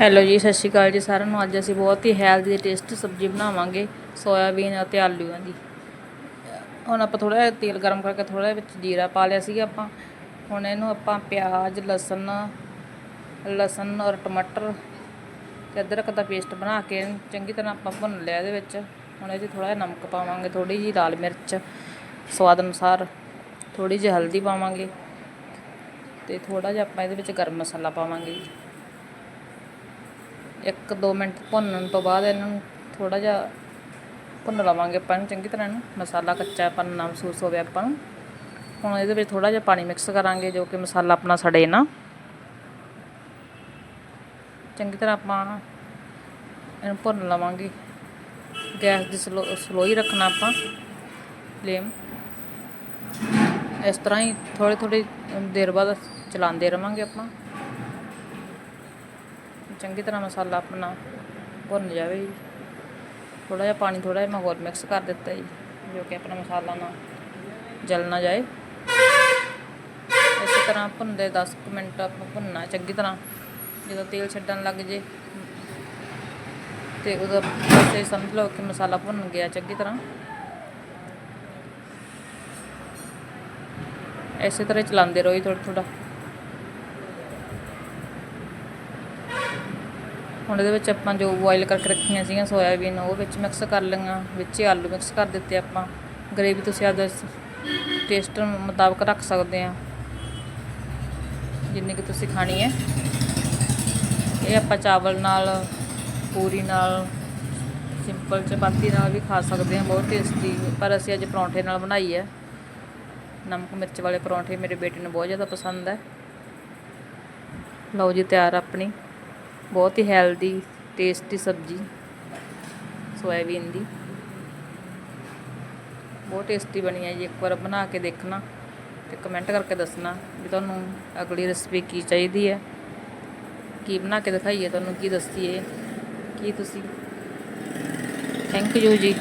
Hello ਜੀ, ਸਤਿ ਸ਼੍ਰੀ ਅਕਾਲ ਜੀ ਸਾਰਿਆਂ ਨੂੰ। ਅੱਜ ਅਸੀਂ ਬਹੁਤ ਹੀ ਹੈਲਦੀ ਤੇ ਟੇਸਟੀ ਸਬਜ਼ੀ ਬਣਾਵਾਂਗੇ, ਸੋਇਆਬੀਨ ਅਤੇ ਆਲੂਆਂ ਦੀ। ਹੁਣ ਆਪਾਂ ਥੋੜਾ ਜਿਹਾ ਤੇਲ ਗਰਮ ਕਰਕੇ ਥੋੜਾ ਜਿਹਾ ਵਿੱਚ ਜੀਰਾ ਪਾ ਲਿਆ ਸੀਗਾ ਆਪਾਂ। ਹੁਣ ਇਹਨੂੰ ਆਪਾਂ ਪਿਆਜ਼, ਲਸਣ ਲਸਣ ਔਰ ਟਮਾਟਰ ਤੇ ਅਦਰਕ ਦਾ ਪੇਸਟ ਬਣਾ ਕੇ ਚੰਗੀ ਤਰ੍ਹਾਂ ਆਪਾਂ ਭੁੰਨ ਲਿਆ ਇਹਦੇ ਵਿੱਚ। ਹੁਣ ਇਹਦੇ ਥੋੜਾ ਜਿਹਾ ਨਮਕ ਪਾਵਾਂਗੇ ਥੋੜੀ ਜਿਹੀ ਲਾਲ ਮਿਰਚ, ਸਵਾਦ ਅਨੁਸਾਰ ਥੋੜੀ ਜਿਹੀ ਹਲਦੀ ਪਾਵਾਂਗੇ ਤੇ ਥੋੜਾ ਜਿਹਾ ਆਪਾਂ ਇਹਦੇ ਵਿੱਚ ਗਰਮ ਮਸਾਲਾ ਪਾਵਾਂਗੇ। ਜੀ ਇੱਕ ਦੋ ਮਿੰਟ ਭੁੰਨਣ ਤੋਂ ਬਾਅਦ ਇਹਨਾਂ ਨੂੰ ਥੋੜਾ ਜਿਹਾ ਭੁੰਨ ਲਵਾਂਗੇ ਆਪਾਂ ਨੂੰ ਚੰਗੀ ਤਰ੍ਹਾਂ ਇਹਨੂੰ। ਮਸਾਲਾ ਕੱਚਾ ਪਨ ਨਾ ਮਹਿਸੂਸ ਹੋਵੇ ਆਪਾਂ ਨੂੰ। ਹੁਣ ਇਹਦੇ ਵਿੱਚ ਥੋੜਾ ਜਿਹਾ ਪਾਣੀ ਮਿਕਸ ਕਰਾਂਗੇ ਜੋ ਕਿ ਮਸਾਲਾ ਆਪਣਾ ਸੜੇ ਨਾ। ਚੰਗੀ ਤਰ੍ਹਾਂ ਆਪਾਂ ਇਹਨੂੰ ਭੁੰਨ ਲਵਾਂਗੇ। ਗੈਸ ਦੀ ਸਲੋ ਸਲੋ ਹੀ ਰੱਖਣਾ ਆਪਾਂ, ਫਲੇਮ। ਇਸ ਤਰ੍ਹਾਂ ਹੀ ਥੋੜੀ ਥੋੜੀ ਦੇਰ ਬਾਅਦ ਚਲਾਉਂਦੇ ਰਵਾਂਗੇ ਆਪਾਂ। ਚੰਗੀ ਤਰ੍ਹਾਂ ਮਸਾਲਾ ਆਪਣਾ ਭੁੰਨ ਜਾਵੇ ਜੀ। ਥੋੜਾ ਜਿਹਾ ਪਾਣੀ ਥੋੜਾ ਜਿਹਾ ਮੈਂ ਹੋਰ ਮਿਕਸ ਕਰ ਦਿੱਤਾ ਜੀ, ਜੋ ਕਿ ਆਪਣਾ ਮਸਾਲਾ ਨਾ ਜਲ ਨਾ ਜਾਏ। ਇਸੇ ਤਰ੍ਹਾਂ ਭੁੰਨਦੇ 10 ਕੁ ਮਿੰਟ ਆਪਾਂ ਭੁੰਨਣਾ, ਚੰਗੀ ਤਰ੍ਹਾਂ। ਜਦੋਂ ਤੇਲ ਛੱਡਣ ਲੱਗ ਜੇ, ਤੇ ਉਹਦਾ ਬਸ ਸਮਝ ਲਓ ਕਿ ਮਸਾਲਾ ਭੁੰਨ ਗਿਆ ਚੰਗੀ ਤਰ੍ਹਾਂ। ਇਸੇ ਤਰ੍ਹਾਂ ਚਲਾਉਂਦੇ ਰਹੋ ਜੀ ਥੋੜਾ ਥੋੜਾ ਹੁਣ ਇਹਦੇ ਵਿੱਚ ਆਪਾਂ ਜੋ ਬੋਇਲ ਕਰਕੇ ਰੱਖੀਆਂ ਸੀਗੀਆਂ ਸੋਇਆਬੀਨ ਉਹ ਵਿੱਚ ਮਿਕਸ ਕਰ ਲਈਆਂ, ਵਿੱਚ ਹੀ ਆਲੂ ਮਿਕਸ ਕਰ ਦਿੱਤੇ ਆਪਾਂ। ਗਰੇਵੀ ਤੁਸੀਂ ਆਪਦਾ ਟੇਸਟ ਮੁਤਾਬਕ ਰੱਖ ਸਕਦੇ ਆ। ਜਿੰਨੀ ਕਿ ਤੁਸੀਂ ਖਾਣੀ ਹੈ। ਇਹ ਆਪਾਂ ਚਾਵਲ ਨਾਲ, ਪੂਰੀ ਨਾਲ ਸਿੰਪਲ ਚਪਾਤੀ ਨਾਲ ਵੀ ਖਾ ਸਕਦੇ ਹਾਂ ਬਹੁਤ ਟੇਸਟੀ ਪਰ ਅਸੀਂ ਅੱਜ ਪਰੌਂਠੇ ਨਾਲ ਬਣਾਈ ਹੈ। ਨਮਕ ਮਿਰਚ ਵਾਲੇ ਪਰੌਂਠੇ ਮੇਰੇ ਬੇਟੇ ਨੂੰ ਬਹੁਤ ਜ਼ਿਆਦਾ ਪਸੰਦ ਹੈ। ਲਓ ਜੀ, ਤਿਆਰ ਆਪਣੀ। ਬਹੁਤ ਹੀ ਹੈਲਦੀ ਟੇਸਟੀ ਸਬਜ਼ੀ ਸੋਇਆਬੀਨ ਦੀ। ਬਹੁਤ ਟੇਸਟੀ ਬਣੀ ਹੈ ਜੀ, ਇੱਕ ਵਾਰ ਬਣਾ ਕੇ ਦੇਖਣਾ ਤੇ ਕਮੈਂਟ ਕਰਕੇ ਦੱਸਣਾ ਵੀ ਤੁਹਾਨੂੰ ਅਗਲੀ ਰੈਸਪੀ ਕੀ ਚਾਹੀਦੀ ਹੈ। ਕੀ ਬਣਾ ਕੇ ਦਿਖਾਈਏ, ਤੁਹਾਨੂੰ ਕੀ ਦੱਸੀਏ, ਕੀ ਤੁਸੀਂ? ਥੈਂਕ ਯੂ ਜੀ।